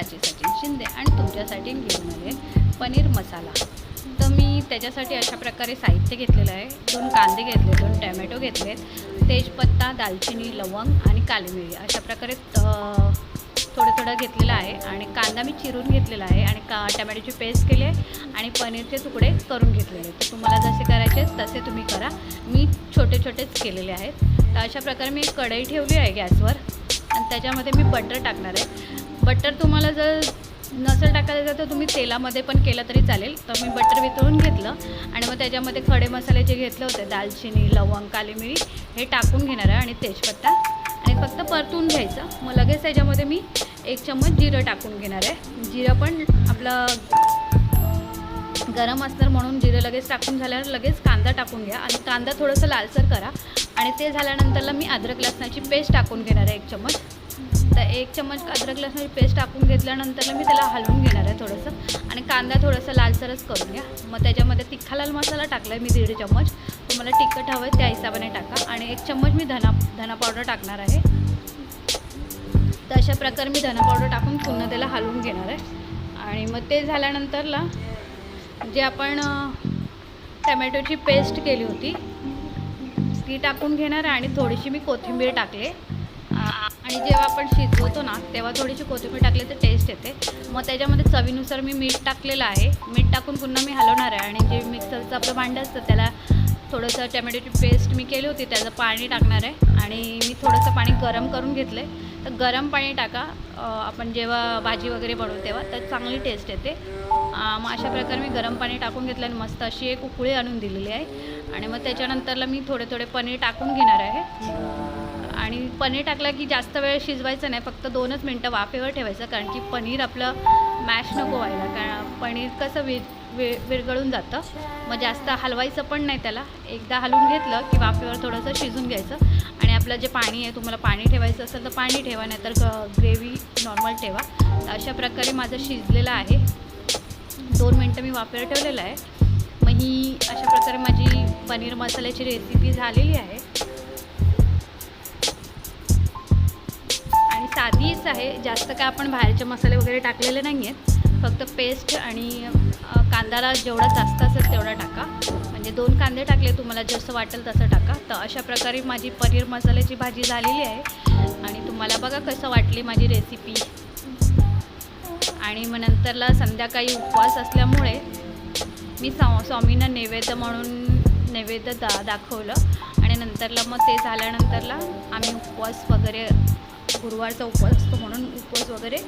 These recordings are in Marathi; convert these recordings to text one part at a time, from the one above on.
प्राची सचिन शिंदे आणि तुमच्यासाठी घेऊन आले पनीर मसाला. तर मी त्याच्यासाठी अशा प्रकारे साहित्य घेतलेलं आहे. दोन कांदे घेतले दोन टॅमॅटो घेतलेत तेजपत्ता दालचिनी लवंग आणि काली मिरी अशा प्रकारे थोडं थोडं घेतलेलं आहे. आणि कांदा मी चिरून घेतलेला आहे आणि का टमॅटोची पेस्ट केली आहे आणि पनीरचे तुकडे करून घेतलेले आहेत. तुम्हाला जसे करायचे तसे तुम्ही करा. मी छोटे छोटेच केलेले आहेत. तर अशा प्रकारे मी एक कढई ठेवली आहे गॅसवर. आणि त्याच्यामध्ये मी बटर टाकणार आहे. बटर तुम्हाला जर नसेल टाकायचं तर तुम्ही तेलामध्ये पण केलं तरी चालेल. तर मी बटर वितळून घेतलं आणि मग त्याच्यामध्ये खडे मसाले जे घेतले होते दालचिनी लवंग काली मिरी हे टाकून घेणार आहे आणि तेजपत्ता. आणि फक्त परतून घ्यायचं. मग लगेच त्याच्यामध्ये मी एक चम्मच जिरं टाकून घेणार आहे. जिरं पण आपलं गरम असणार म्हणून जिरं लगेच टाकून झाल्यावर लगेच कांदा टाकून घ्या. आणि कांदा थोडंसं लालसर करा. आणि ते झाल्यानंतरला मी अद्रक लसणाची पेस्ट टाकून घेणार आहे एक चम्मच. तर एक चम्मच अद्रक लसणाची पेस्ट टाकून घेतल्यानंतर मी त्याला हलवून घेणार आहे थोडंसं. आणि कांदा थोडंसं लालसरच करून घ्या. मग त्याच्यामध्ये तिखा लाल मसाला टाकला आहे मी दीड चम्मच. तुम्हाला तिखट हवं आहे त्या हिशोबाने टाका. आणि एक चम्मच मी धना धना पावडर टाकणार आहे. तर अशा प्रकारे मी धना पावडर टाकून पुन्हा त्याला हलवून घेणार आहे. आणि मग ते झाल्यानंतरला जे आपण टमॅटोची पेस्ट केली होती ती टाकून घेणार आहे आणि थोडीशी मी कोथिंबीर टाकले आणि जेव्हा आपण शिजवतो ना तेव्हा थोडीशी कोथिंबीर टाकली तर टेस्ट येते. मग त्याच्यामध्ये चवीनुसार मी मीठ टाकलेलं आहे. मीठ टाकून पुन्हा मी हलवणार आहे. आणि जे मिक्सरचं आपलं भांडं असतं त्याला थोडंसं टमॅटोची पेस्ट मी केली होती त्याचं पाणी टाकणार आहे. आणि मी थोडंसं पाणी गरम करून घेतलं आहे तर गरम पाणी टाका. आपण जेव्हा भाजी वगैरे बनवू तेव्हा तर चांगली टेस्ट येते. मग अशा प्रकारे मी गरम पाणी टाकून घेतलं आणि मस्त अशी एक उकळी आणून दिलेली आहे. आणि मग त्याच्यानंतरला मी थोडे थोडे पनीर टाकून घेणार आहे. आणि पनीर टाकला की जास्त वेळ शिजवायचं नाही फक्त दोनच मिनटं वाफेवर ठेवायचं कारण की पनीर आपलं मॅश नको व्हायला. कारण पनीर कसं वि वि विरघळून जातं. मग जास्त हलवायचं पण नाही त्याला. एकदा हलवून घेतलं की वाफेवर थोडंसं शिजून घ्यायचं. आणि आपलं जे पाणी आहे तुम्हाला पाणी ठेवायचं असेल तर पाणी ठेवा नाहीतर ग्रेव्ही नॉर्मल ठेवा. तर अशा प्रकारे माझं शिजलेलं आहे. दोन मिनटं मी वाफेवर ठेवलेलं आहे. मग ही अशा प्रकारे माझी पनीर मसाल्याची रेसिपी झालेली आहे. साधीच आहे. जास्त काय आपण बाहेरचे मसाले वगैरे टाकलेले नाही आहेत फक्त पेस्ट आणि कांदाला कांद्याला जेवढा जास्त असेल तेवढा टाका. म्हणजे दोन कांदे टाकले तुम्हाला जसं वाटेल तसं टाका. तर अशा प्रकारे माझी पनीर मसाल्याची भाजी झालेली आहे. आणि तुम्हाला बघा कसं वाटली माझी रेसिपी आणि मग नंतरला संध्याकाळी उपवास असल्यामुळे मी स्वा स्वामींना नैवेद्य म्हणून नैवेद्य दा दाखवलं. आणि नंतरला मग ते झाल्यानंतरला आम्ही उपवास वगैरे गुरुवारचा उपवास असतो म्हणून उपवास वगैरे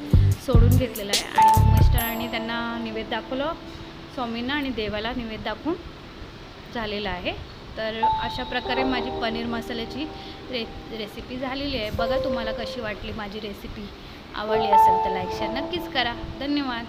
सोडून घेतलेला आहे. आणि मिस्टरांनी त्यांना निवेद दाखवलं. स्वामींना आणि देवाला निवेद दाखवून झालेला आहे. तर अशा प्रकारे माझी पनीर मसाल्याची रे रेसिपी झालेली आहे. बघा तुम्हाला कशी वाटली माझी रेसिपी आवडली असेल तर लाईक शेअर नक्कीच करा. धन्यवाद.